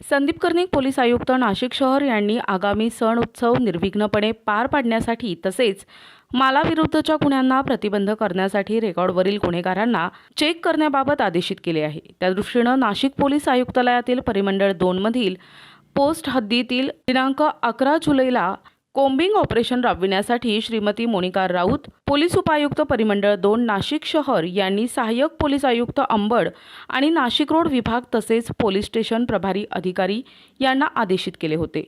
Sandeep Karnik police आयुक्त नाशिक शहर यांनी आगामी सण उत्सव निर्विघ्नपणे पार पाडण्यासाठी तसेच मालाविरुद्धच्या गुन्ह्यांना प्रतिबंध करण्यासाठी रेकॉर्डवरील गुन्हेगारांना चेक करण्याबाबत आदेशित केले आहे. त्यादृष्टीनं नाशिक पोलीस आयुक्तालयातील परिमंडळ दोनमधील पोस्ट हद्दीतील दिनांक अकरा जुलैला कोम्बिंग ऑपरेशन राबविण्यासाठी श्रीमती मोनिका राऊत पोलीस उपायुक्त परिमंडळ दोन नाशिक शहर यांनी सहाय्यक पोलीस आयुक्त अंबड आणि नाशिक रोड विभाग तसेच पोलीस स्टेशन प्रभारी अधिकारी यांना आदेशित केले होते.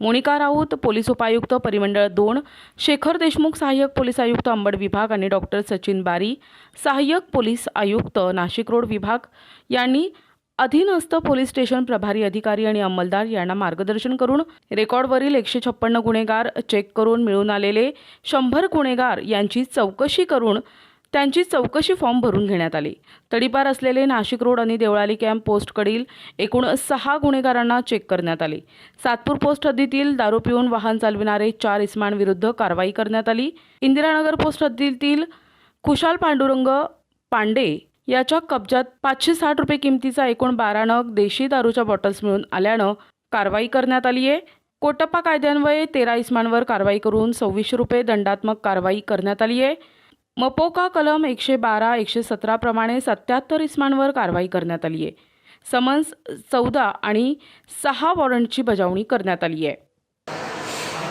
मोनिका राऊत पोलीस उपायुक्त परिमंडळ दोन शेखर देशमुख सहाय्यक पोलीस आयुक्त अंबड विभाग आणि डॉक्टर सचिन बारी सहाय्यक पोलीस आयुक्त नाशिक रोड विभाग यांनी अधीनस्थ पोलीस स्टेशन प्रभारी अधिकारी आणि अंमलदार यांना मार्गदर्शन करून रेकॉर्डवरील एकशे छप्पन्न गुन्हेगार चेक करून मिळून आलेले शंभर गुन्हेगार यांची चौकशी करून त्यांची चौकशी फॉर्म भरून घेण्यात आले. तडीपार असलेले नाशिक रोड आणि देवळाली कॅम्प पोस्टकडील एकूण सहा गुन्हेगारांना चेक करण्यात आले. सातपूर पोस्ट हद्दीतील दारू पिऊन वाहन चालविणारे चार इस्मांविरुद्ध कारवाई करण्यात आली. इंदिरानगर पोस्ट हद्दीतील खुशाल पांडुरंग पांडे याच्या कब्जात पाचशे साठ रुपये किमतीचा एकूण बारा नग देशी दारूच्या बॉटल्स मिळून आल्यानं कारवाई करण्यात आली आहे. कोटप्पा कायद्यान्वये तेरा इस्मांवर कारवाई करून सव्वीसशे रुपये दंडात्मक कारवाई करण्यात आली आहे. मपोका कलम एकशे बारा एकशे सतराप्रमाणे सत्याहत्तर इस्मांवर कारवाई करण्यात आली आहे. समन्स चौदा आणि सहा वॉरंटची बजावणी करण्यात आली आहे.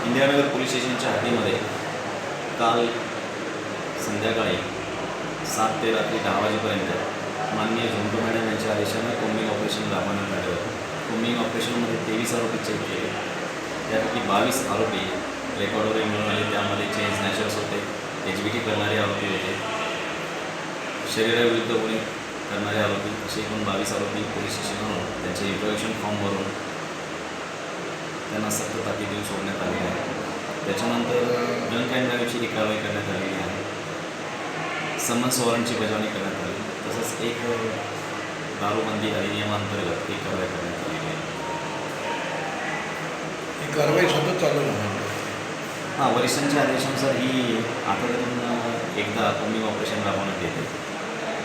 इंदिरानगर पोलीस स्टेशनच्या हद्दीमध्ये काल संध्याकाळी सात ते रात्री दहा वाजेपर्यंत. माननीय झोंटू मॅडम यांच्या आदेशानं कोम्बिंग ऑपरेशन राबवण्यात आलं होतं कोम्बिंग ऑपरेशनमध्ये तेवीस आरोपी चेक केले. त्यापैकी बावीस आरोपी रेकॉर्डवर मिळून आले. त्यामध्ये चेन स्नॅचर्स होते एच बी टी करणारे आरोपी होते शरीराविरुद्ध गुन्हे करणारे आरोपी असे एकूण बावीस आरोपी पोलीस स्टेशनवरून त्यांचे इंट्रोगेशन फॉर्म भरून त्यांना सक्त ताकी देऊन सोडण्यात आलेले आहे. त्याच्यानंतर ड्रंक अँड ड्राईव्हची कारवाई करण्यात आली. समन्स वॉरंटची बजावणी करण्यात आली. तसंच एक दारूबंदी अधिनियमांतर्गत ही कारवाई करण्यात आलेली आहे ही कारवाई सतत चालू राहणार. हां वरिष्ठांच्या आदेशानुसार ही आठवड्यातून एकदा कोम्बिंग ऑपरेशन राबवण्यात येते.